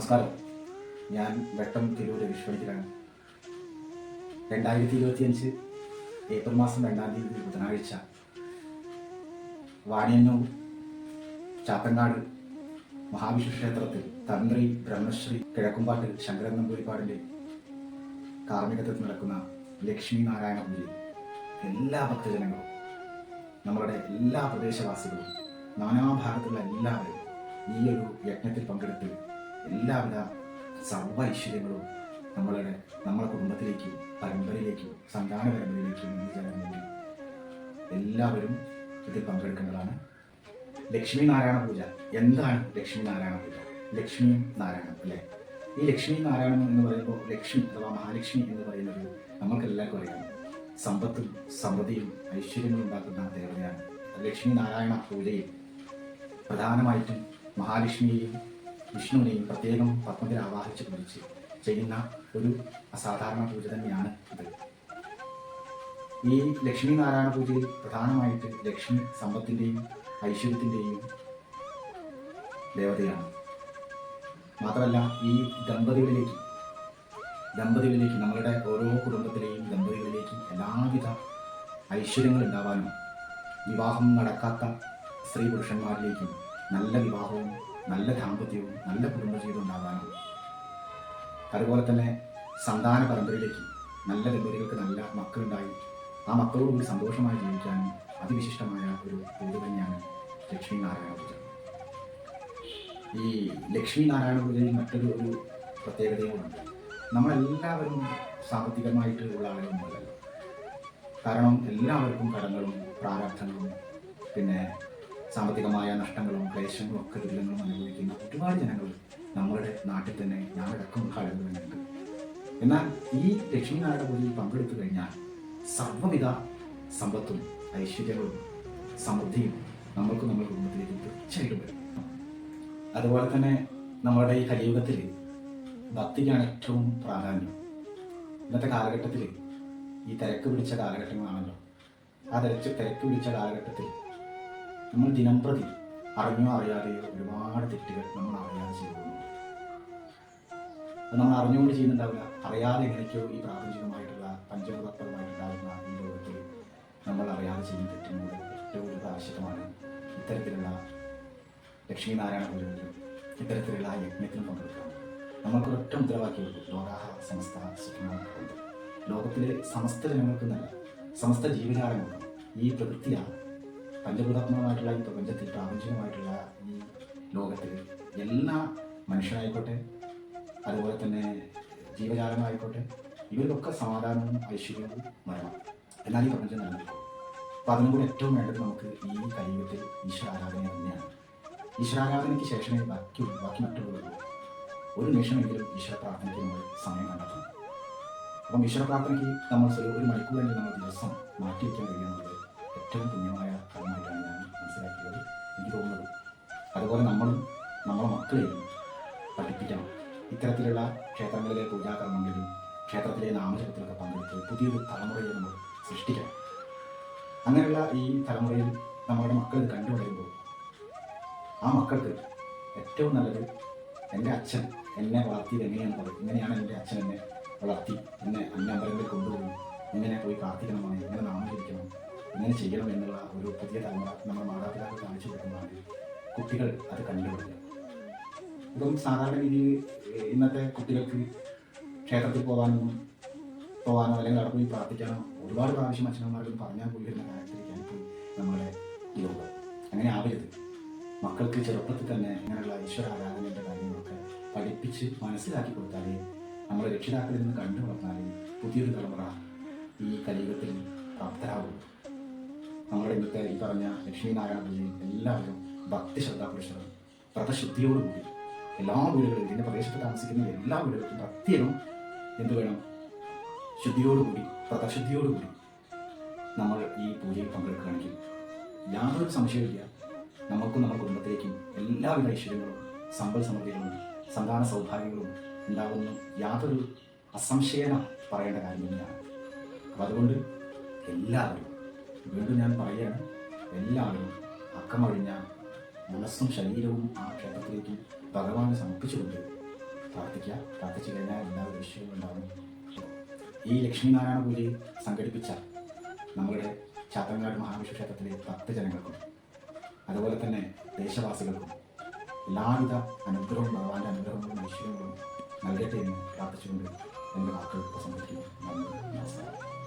നമസ്കാരം. ഞാൻ വെട്ടം തിരൂർ വിശ്വനിക്കലാണ് രണ്ടായിരത്തി ഇരുപത്തിയഞ്ച് ഏപ്രിൽ മാസം രണ്ടാം തീയതി ബുധനാഴ്ച വാണിയന്നൂർ ചാത്തങ്ങാട് മഹാവിഷ്ണു ക്ഷേത്രത്തിൽ തന്ത്രി ബ്രഹ്മശ്രീ കിഴക്കുംപാട്ട് ശങ്കരൻ നമ്പൂരിപ്പാടിന്റെ കാർമ്മികത്വത്തിൽ നടക്കുന്ന ലക്ഷ്മി നാരായണ പൂജ എല്ലാ ഭക്തജനങ്ങളും നമ്മളുടെ എല്ലാ പ്രദേശവാസികളും നാനാഭാഗത്തുള്ള എല്ലാവരും ഈ ഒരു യജ്ഞത്തിൽ പങ്കെടുത്ത് എല്ലാവിധ സർവ ഐശ്വര്യങ്ങളും നമ്മളുടെ നമ്മുടെ കുടുംബത്തിലേക്കും പരമ്പരയിലേക്കും സന്താന പരമ്പരയിലേക്കും എല്ലാവരും ഇതിൽ പങ്കെടുക്കേണ്ടതാണ് ലക്ഷ്മി നാരായണ പൂജ. എന്താണ് ലക്ഷ്മി നാരായണ പൂജ? ലക്ഷ്മി നാരായണം അല്ലേ? ഈ ലക്ഷ്മി നാരായണം എന്ന് പറയുമ്പോൾ ലക്ഷ്മി അഥവാ മഹാലക്ഷ്മി എന്ന് പറയുന്നത് നമ്മൾക്ക് എല്ലാവർക്കും അറിയാം. സമ്പത്തും സമൃദ്ധിയും ഐശ്വര്യങ്ങളും ഉണ്ടാക്കുന്ന ദേവതയാണ്. ലക്ഷ്മി നാരായണ പൂജയിൽ പ്രധാനമായിട്ടും മഹാലക്ഷ്മിയെയും വിഷ്ണുവിനെയും പ്രത്യേകം പത്മത്തിൽ ആവാഹിച്ച് പൂജിച്ച് ചെയ്യുന്ന ഒരു അസാധാരണ പൂജ തന്നെയാണ് ഇത്. ഈ ലക്ഷ്മി നാരായണ പൂജയിൽ പ്രധാനമായിട്ട് ലക്ഷ്മി സമ്പത്തിന്റെയും ഐശ്വര്യത്തിന്റെയും ദേവതയാണ്. മാത്രമല്ല ഈ ദമ്പതികളിലേക്ക് ദമ്പതികളിലേക്ക് നമ്മളുടെ ഓരോ കുടുംബത്തിലെയും ദമ്പതികളിലേക്ക് എല്ലാവിധ ഐശ്വര്യങ്ങൾ ഉണ്ടാവാനും വിവാഹം നടക്കാത്ത സ്ത്രീ പുരുഷന്മാരിലേക്കും നല്ല വിവാഹവും നല്ല ദാമ്പത്യവും നല്ല കുടുംബജീവിതം ഉണ്ടാകാനും. അതുപോലെ തന്നെ സന്താന പരമ്പരയിലേക്ക് നല്ല ദമ്പതികൾക്ക് നല്ല മക്കളുണ്ടായി. ആ മക്കളോടുകൂടി സന്തോഷമായി ജീവിക്കാനും അതിവിശിഷ്ടമായ ഒരു പൂജ തന്നെയാണ് ലക്ഷ്മി നാരായണ പൂജ. ഈ ലക്ഷ്മി നാരായണ പൂജയിൽ മറ്റൊരു ഒരു പ്രത്യേകതയുമുണ്ട്. നമ്മളെല്ലാവരും സാമ്പത്തികമായിട്ട് ഉള്ള ആളുകളൊന്നുമല്ലല്ലോ കാരണം എല്ലാവർക്കും കടങ്ങളും പ്രാരാബ്ധങ്ങളും പിന്നെ സാമ്പത്തികമായ നഷ്ടങ്ങളും ക്ലേശങ്ങളും ഒക്കെ ദുരിതങ്ങളും അനുഭവിക്കുന്ന ഒരുപാട് ജനങ്ങൾ നമ്മളുടെ നാട്ടിൽ തന്നെ ഞാനടക്കമുള്ള ആളുകൾ തന്നെയുണ്ട് എന്നാൽ ഈ ലക്ഷ്മിനാരായണ പൂജയിൽ പങ്കെടുത്തു കഴിഞ്ഞാൽ സർവവിധ സമ്പത്തും ഐശ്വര്യങ്ങളും സമൃദ്ധിയും നമ്മൾക്ക് നമ്മുടെ കുടുംബത്തിലേക്ക് തീർച്ചയായിട്ടും വരും. അതുപോലെ തന്നെ നമ്മുടെ ഈ കലിയുഗത്തിൽ ഭക്തിക്കാണ് ഏറ്റവും പ്രാധാന്യം. ഇന്നത്തെ കാലഘട്ടത്തിൽ ഈ തിരക്ക് പിടിച്ച കാലഘട്ടങ്ങളാണല്ലോ. ആ തിരച്ച് തിരക്ക് പിടിച്ച കാലഘട്ടത്തിൽ നമ്മൾ ദിനംപ്രതി അറിഞ്ഞോ അറിയാതെയോ ഒരുപാട് തെറ്റുകൾ നമ്മൾ അറിയാതെ ചെയ്തു പോകുന്നു അത് നമ്മൾ അറിഞ്ഞുകൊണ്ട് ചെയ്യുന്നുണ്ടാവില്ല. അറിയാതെ എങ്ങനെയൊക്കെയോ ഈ പ്രാപഞ്ചികമായിട്ടുള്ള പഞ്ചഭൂതപരമായിട്ടുണ്ടാകുന്ന ഈ ലോകത്തിൽ നമ്മൾ അറിയാതെ ചെയ്യുന്ന തെറ്റിനോട് ഏറ്റവും ഒരു ആവശ്യമാണ് ഇത്തരത്തിലുള്ള ലക്ഷ്മീനാരായണ പൂജകളിലും ഇത്തരത്തിലുള്ള യജ്ഞത്തിലും പങ്കെടുക്കാം നമ്മൾക്ക് ഒറ്റ മുദ്രാവാക്യമുള്ളൂ ലോകാഹ സമസ്ത സുഖമാകുന്നത് ലോകത്തിലെ സമസ്ത ജനങ്ങൾക്ക് നല്ല സമസ്ത ജീവജാലങ്ങൾക്കും ഈ പ്രകൃതിയാണ് പഞ്ചഭൂതാത്മകമായിട്ടുള്ള ഈ പ്രപഞ്ചത്തിൽ പ്രാപഞ്ചികമായിട്ടുള്ള ഈ ലോകത്തിൽ എല്ലാ മനുഷ്യരായിക്കോട്ടെ അതുപോലെ തന്നെ ജീവജാലങ്ങളായിക്കോട്ടെ ഇവരിലൊക്കെ സമാധാനവും ഐശ്വര്യവും മരണം. എന്നാൽ ഈ പ്രപഞ്ചം നിലനിൽക്കും. അപ്പോൾ അതിനും കൂടെ ഏറ്റവും വേണ്ടത് നമുക്ക് ഈ കലിയുഗത്തിൽ ഈശ്വരാരാധന തന്നെയാണ്. ഈശ്വരാരാധനയ്ക്ക് ശേഷമേ ബാക്കി ബാക്കി മറ്റുള്ളവരുള്ളൂ ഒരു നിമിഷമെങ്കിലും ഈശ്വര പ്രാർത്ഥനയ്ക്ക് നമ്മൾ സമയം കണ്ടെത്തണം. അപ്പം ഈശ്വര പ്രാർത്ഥനയ്ക്ക് നമ്മൾ ഒരു മണിക്കൂറെങ്കിലും നമ്മൾ ദിവസം മാറ്റി വയ്ക്കാൻ കഴിയുന്നത് ഏറ്റവും പുണ്യമായ കർമ്മമായിട്ടാണ് ഞാൻ മനസ്സിലാക്കിയത്. എനിക്ക് തോന്നുന്നത് അതുപോലെ നമ്മളും നമ്മളെ മക്കളെയും പഠിപ്പിക്കണം. ഇത്തരത്തിലുള്ള ക്ഷേത്രങ്ങളിലെ പൂജാകർമ്മങ്ങളിലും ക്ഷേത്രത്തിലെ നാമജപത്തിലൊക്കെ പങ്കെടുത്ത് പുതിയൊരു തലമുറയെ നമ്മൾ സൃഷ്ടിക്കണം. അങ്ങനെയുള്ള ഈ തലമുറയിൽ നമ്മളുടെ മക്കൾ കണ്ടു വരുമ്പോൾ ആ മക്കൾക്ക് ഏറ്റവും നല്ലത് എന്റെ അച്ഛൻ എന്നെ വളർത്തിയത് എങ്ങനെയാണ് പറയും ഇങ്ങനെയാണ് എന്റെ അച്ഛൻ എന്നെ വളർത്തി എന്നെ അന്യാമ്പലങ്ങളിൽ കൊണ്ടുപോയി ഇങ്ങനെ പോയി പ്രാർത്ഥിക്കണമെന്ന് ഇങ്ങനെ നാമം ജപിക്കണം ഇങ്ങനെ ചെയ്യണം എന്നുള്ള ഒരു പുതിയ തലമുറ നമ്മുടെ മാതാപിതാക്കൾ കാണിച്ചു തരുന്നതാണ് കുട്ടികൾ അത് കണ്ടുപിടിക്കുക ഇപ്പം സാധാരണ രീതിയിൽ ഇന്നത്തെ കുട്ടികൾക്ക് ക്ഷേത്രത്തിൽ പോകാനൊന്നും പോകാനോ അല്ലെങ്കിൽ അവിടെ പോയി പ്രാർത്ഥിക്കാനോ ഒരുപാട് പ്രാവശ്യം അച്ഛനമാർക്കും പറഞ്ഞാൽ പോയി വരുന്ന കാര്യത്തിലേക്കാണ് ഇപ്പോൾ നമ്മുടെ യോഗ അങ്ങനെ ആവരുത് മക്കൾക്ക് ചെറുപ്പത്തിൽ തന്നെ ഇങ്ങനെയുള്ള ഈശ്വര ആരാധനയുടെ കാര്യങ്ങളൊക്കെ പഠിപ്പിച്ച് മനസ്സിലാക്കി കൊടുത്താലേ നമ്മൾ രക്ഷിതാക്കളിൽ നിന്ന് കണ്ടു വളർന്നാലേ പുതിയൊരു തലമുറ ഈ കലിയുഗത്തിൽ പ്രാപ്തരാകും നമ്മുടെ ഇന്നത്തെ ഈ പറഞ്ഞ ലക്ഷ്മീനാരായണ എല്ലാവരും ഭക്തി ശ്രദ്ധാപുരുഷരും വ്രതശുദ്ധിയോടുകൂടി എല്ലാ വീടുകളിലും ഇതിന്റെ പ്രദേശത്ത് താമസിക്കുന്ന എല്ലാ വീടുകൾക്കും പ്രത്യേകം എന്ത് വേണം? ശുദ്ധിയോടുകൂടി വ്രതശുദ്ധിയോടുകൂടി നമ്മൾ ഈ പൂജയിൽ പങ്കെടുക്കുകയാണെങ്കിൽ യാതൊരു സംശയമില്ല നമുക്കും നമ്മുടെ കുടുംബത്തിലേക്കും എല്ലാവിധ ഐശ്വര്യങ്ങളും സമ്പൽ സമൃദ്ധികളും സന്താന സൗഭാഗ്യങ്ങളും ഉണ്ടാകുന്നു യാതൊരു അസംശയന പറയേണ്ട കാര്യം തന്നെയാണ്. അപ്പം അതുകൊണ്ട് എല്ലാവരും വീണ്ടും ഞാൻ പറയുകയാണ് എല്ലാവരും അക്കമഴിഞ്ഞ മനസ്സും ശരീരവും ആ ക്ഷേത്രത്തിലേക്ക് ഭഗവാനെ സമർപ്പിച്ചുകൊണ്ട് പ്രാർത്ഥിക്കുക. പ്രാർത്ഥിച്ചു കഴിഞ്ഞാൽ എല്ലാവരും വിഷയവും ഉണ്ടാകും. ഈ ലക്ഷ്മീനാരായണ പൂജ സംഘടിപ്പിച്ച നമ്മുടെ ചാത്തങ്ങാട് മഹാവിഷ്ണു ക്ഷേത്രത്തിലെ ഭക്തജനങ്ങൾക്കും അതുപോലെ തന്നെ ദേശവാസികൾക്കും എല്ലാവിധ അനുഗ്രഹവും ഭഗവാന്റെ അനുഗ്രഹങ്ങളും ഐശ്വര്യങ്ങളും നൽകട്ടെ എന്ന് പ്രാർത്ഥിച്ചുകൊണ്ട് എന്റെ വാക്കുകൾ പ്രസംഗിക്കുന്നു. നന്ദി. നമസ്കാരം.